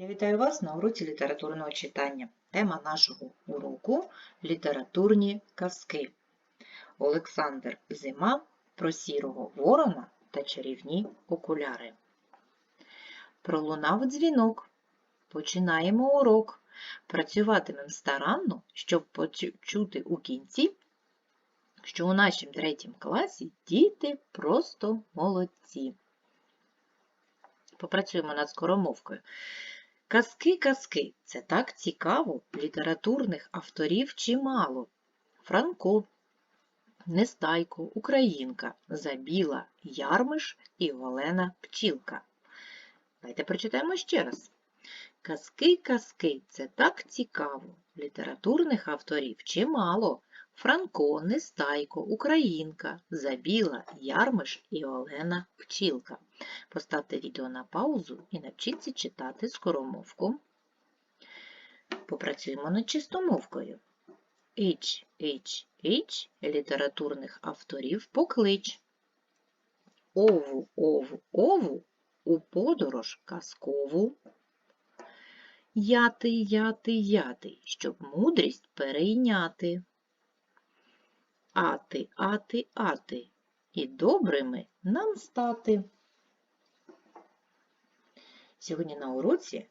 Я вітаю вас на уроці літературного читання. Тема нашого уроку літературні казки. Олександр Зима про сірого ворона та чарівні окуляри. Пролунав дзвінок. Починаємо урок. Працюватимемо старанно, щоб почути у кінці, що у нашому третьому класі діти просто молодці. Попрацюємо над скоромовкою. Казки, казки це так цікаво, літературних авторів чимало. Франко, Нестайко, Українка, Забіла, Ярмиш і Олена Пчілка. Давайте прочитаємо ще раз. Казки, казки це так цікаво, літературних авторів чимало. Франко, Нестайко, Українка, Забіла, Ярмиш і Олена Пчілка. Поставте відео на паузу і навчіться читати скоромовку. Попрацюємо над чистомовкою. H, H, H літературних авторів поклич. Ову, ову, ову у подорож казкову. Яти, яти, яти, щоб мудрість перейняти. Ати, ати, ати, і добрими нам стати. Сьогодні на уроці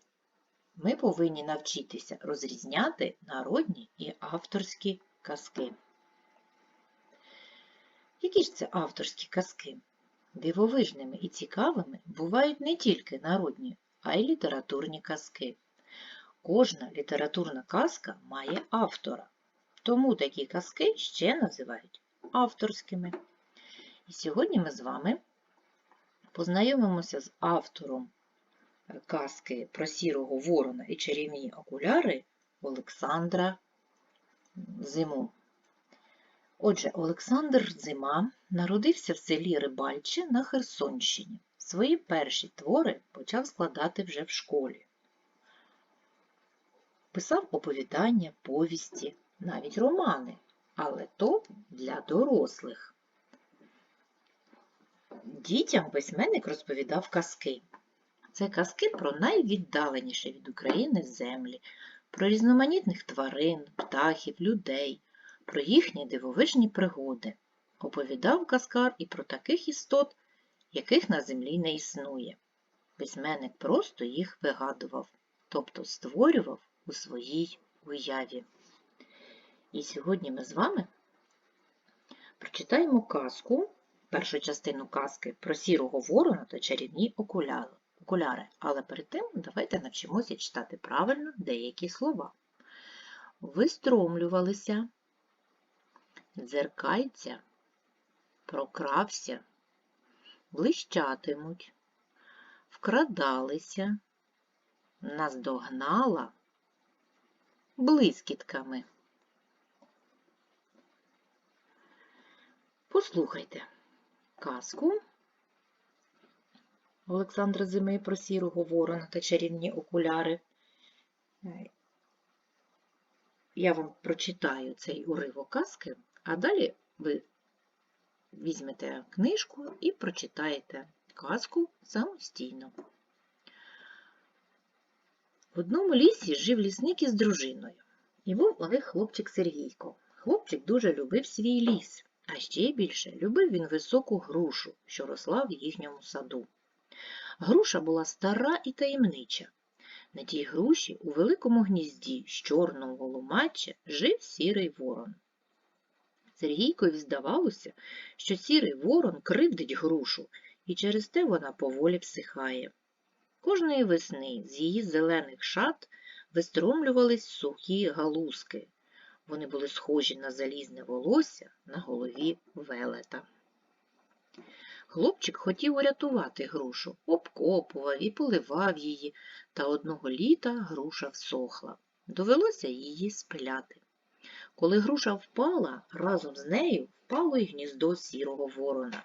ми повинні навчитися розрізняти народні і авторські казки. Які ж це авторські казки? Дивовижними і цікавими бувають не тільки народні, а й літературні казки. Кожна літературна казка має автора, тому такі казки ще називають авторськими. І сьогодні ми з вами познайомимося з автором казки про сірого ворона і чарівні окуляри Олександра Зиму. Отже, Олександр Зима народився в селі Рибальче на Херсонщині. Свої перші твори почав складати вже в школі. Писав оповідання, повісті, навіть романи, але то для дорослих. Дітям письменник розповідав казки. Це казки про найвіддаленіше від України землі, про різноманітних тварин, птахів, людей, про їхні дивовижні пригоди. Оповідав казкар і про таких істот, яких на землі не існує. Письменник просто їх вигадував, тобто створював у своїй уяві. І сьогодні ми з вами прочитаємо казку, першу частину казки про сірого ворона та чарівні окуляри але перед тим давайте навчимося читати правильно деякі слова. Вистромлювалися, дзеркальця, прокрався, блищатимуть, вкрадалися, наздогнала блискітками. Послухайте казку Олександра Зими про сірого ворона та чарівні окуляри. Е, я вам прочитаю цей уривок казки, а далі ви візьмете книжку і прочитаєте казку самостійно. В одному лісі жив лісник із дружиною. І був у них хлопчик Сергійко. Хлопчик дуже любив свій ліс, а ще більше любив він високу грушу, що росла в їхньому саду. Груша була стара і таємнича. На тій груші у великому гнізді з чорного ломача жив сірий ворон. Сергійкові здавалося, що сірий ворон кривдить грушу, і через те вона поволі всихає. Кожної весни з її зелених шат вистромлювались сухі галузки. Вони були схожі на залізне волосся на голові велета. Хлопчик хотів урятувати грушу, обкопував і поливав її, та одного літа груша всохла. Довелося її спиляти. Коли груша впала, разом з нею впало й гніздо сірого ворона.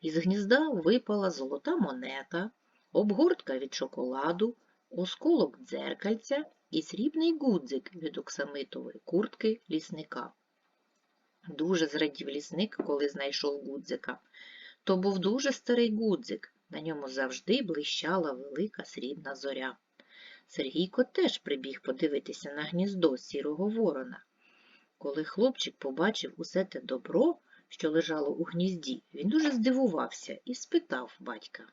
Із гнізда випала золота монета, обгортка від шоколаду, осколок дзеркальця і срібний гудзик від оксамитової куртки лісника. Дуже зрадів лісник, коли знайшов гудзика. То був дуже старий гудзик, на ньому завжди блищала велика срібна зоря. Сергійко теж прибіг подивитися на гніздо сірого ворона. Коли хлопчик побачив усе те добро, що лежало у гнізді, він дуже здивувався і спитав батька.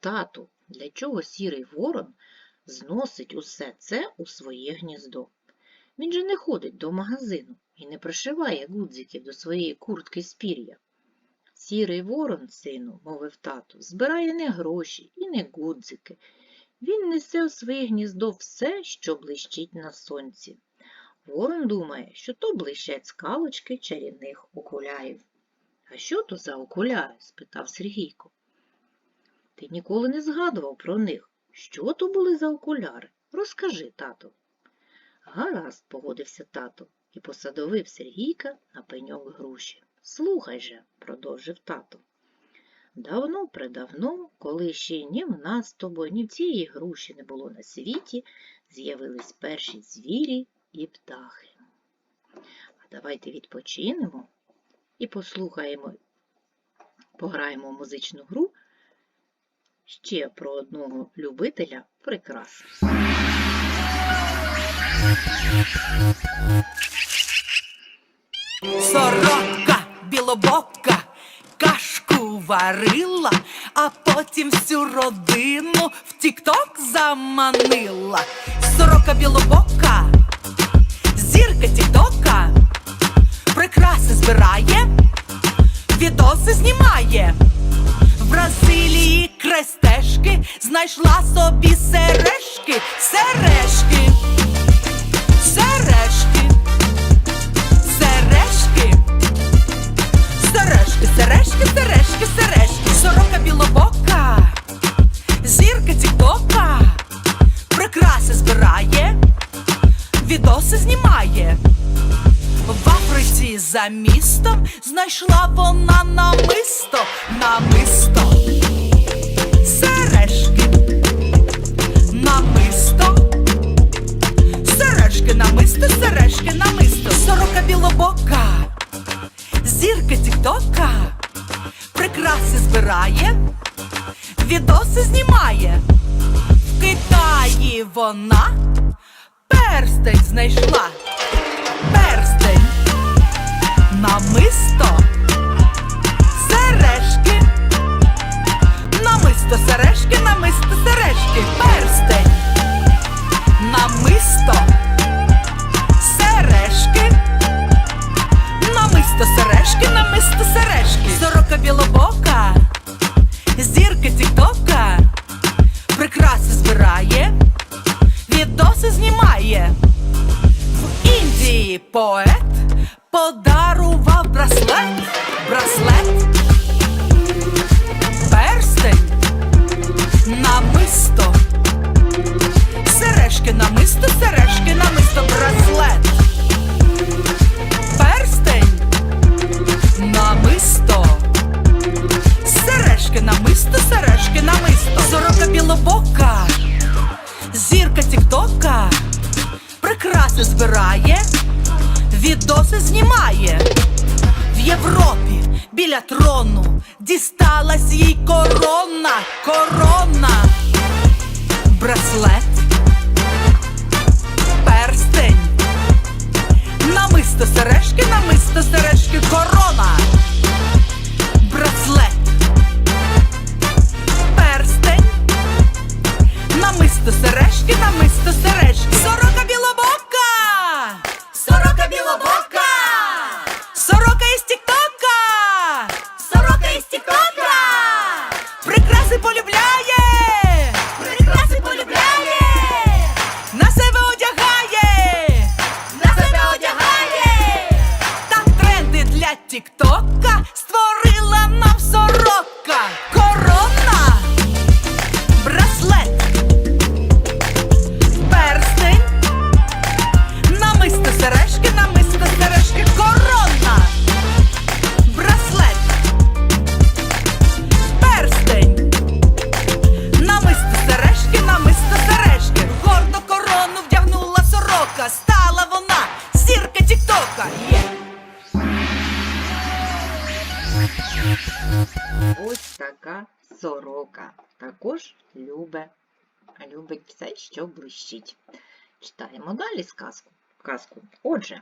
Тату, для чого сірий ворон зносить усе це у своє гніздо? Він же не ходить до магазину і не пришиває гудзиків до своєї куртки з пір'я. Сірий ворон, сину, мовив тато, збирає не гроші і не гудзики. Він несе у своє гніздо все, що блищить на сонці. Ворон думає, що то блищать скалочки чарівних окулярів. А що то за окуляри? спитав Сергійко. Ти ніколи не згадував про них. Що то були за окуляри? Розкажи, тато. Гаразд, погодився тато і посадовив Сергійка на пеньок груші. Слухай же, продовжив тато. Давно предавно, коли ще ні в нас з тобою, ні в цієї груші не було на світі, з'явились перші звірі і птахи. А давайте відпочинемо і послухаємо, пограємо в музичну гру ще про одного любителя прикрас. Сорока білобока кашку варила, а потім всю родину в тік-ток заманила. Сорока білобока, зірка тік-тока, прикраси збирає, відоси знімає. Бразилії край стежки знайшла собі сережки, сережки, сережки. Сережки, сережки, сережки, сережки, сережки, сорока білобока, зірка тіктока, прикраси збирає, відоси знімає. В Африці за містом знайшла вона намисто, намисто, сережки, намисто. Сережки намисто, сережки намисто, сорока білобока, зірка тіктока, прикраси збирає, відоси знімає. В Китаї вона перстень знайшла, намисто, сережки, намисто, сережки, намисто, сережки, перстень. Намисто, сережки, намисто, сережки, намисто, сережки, сорока білобока, зірка тіктока, прикраси збирає, відоси знімає. В Індії поет сережки, намисто сережки, корона, браслет, перстень. Намисто сережки, намисто сережки. Гордо корону вдягнула сорока. Стала вона зірка тіктока. Ось така сорока. Також любе любить все, що блищить. Читаємо далі сказку. Казку. Отже,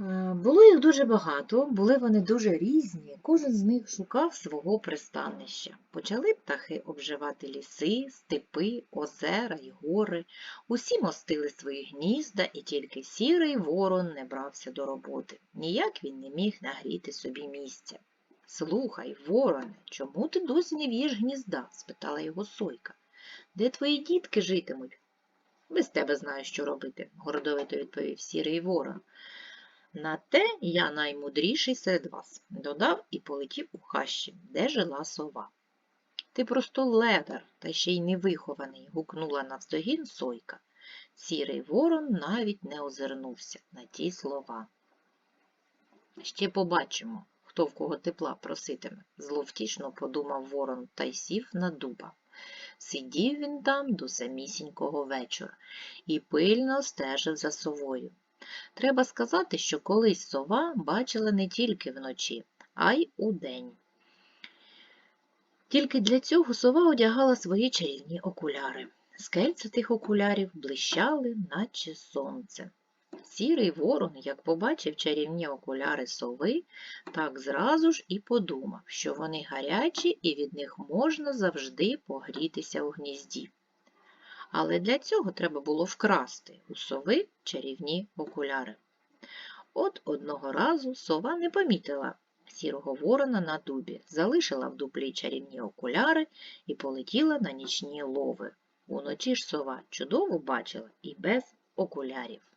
е, було їх дуже багато, були вони дуже різні, кожен з них шукав свого пристанища. Почали птахи обживати ліси, степи, озера й гори. Усі мостили свої гнізда, і тільки сірий ворон не брався до роботи. Ніяк він не міг нагріти собі місця. Слухай, вороне, чому ти досі не в'їш гнізда? спитала його сойка. Де твої дітки житимуть? Без тебе знаю, що робити, гордовито відповів сірий ворон. На те я наймудріший серед вас, додав і полетів у хащі, де жила сова. Ти просто ледар, та ще й невихований, гукнула навздогін сойка. Сірий ворон навіть не озирнувся на ті слова. Ще побачимо, хто в кого тепла проситиме, зловтішно подумав ворон та й сів на дуба. Сидів він там до самісінького вечора і пильно стежив за совою. Треба сказати, що колись сова бачила не тільки вночі, а й удень. Тільки для цього сова одягала свої чарівні окуляри. Скельця тих окулярів блищали, наче сонце. Сірий ворон, як побачив чарівні окуляри сови, так зразу ж і подумав, що вони гарячі і від них можна завжди погрітися у гнізді. Але для цього треба було вкрасти у сови чарівні окуляри. От одного разу сова не помітила сірого ворона на дубі, залишила в дуплі чарівні окуляри і полетіла на нічні лови. Уночі ж сова чудово бачила і без окулярів.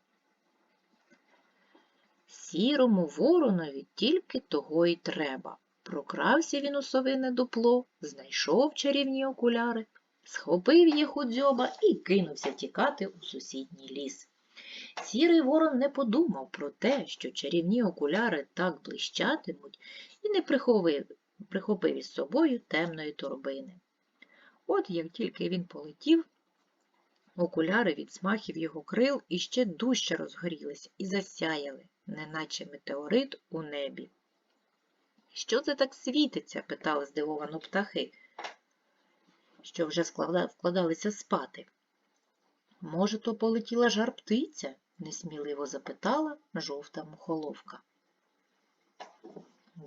Сірому воронові тільки того й треба. Прокрався він у совине дупло, знайшов чарівні окуляри, схопив їх у дзьоба і кинувся тікати у сусідній ліс. Сірий ворон не подумав про те, що чарівні окуляри так блищатимуть, і не прихопив, прихопив із собою темної торбини. От як тільки він полетів, окуляри від смахів його крил іще дужче розгорілися і засяяли, неначе метеорит у небі. Що це так світиться? питали здивовано птахи, що вже вкладалися спати. Може, то полетіла жар птиця? несміливо запитала жовта мухоловка.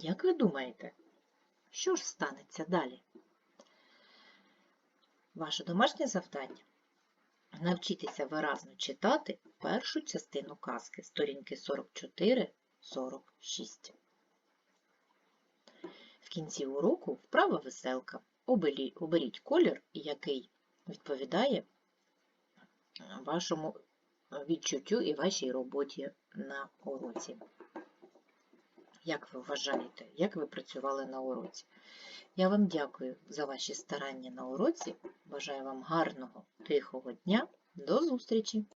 Як ви думаєте, що ж станеться далі? Ваше домашнє завдання навчитися виразно читати першу частину казки, сторінки 44-46. В кінці уроку вправа веселка. Оберіть колір, який відповідає вашому відчуттю і вашій роботі на уроці. Як ви вважаєте, як ви працювали на уроці? Я вам дякую за ваші старання на уроці. Бажаю вам гарного, тихого дня. До зустрічі!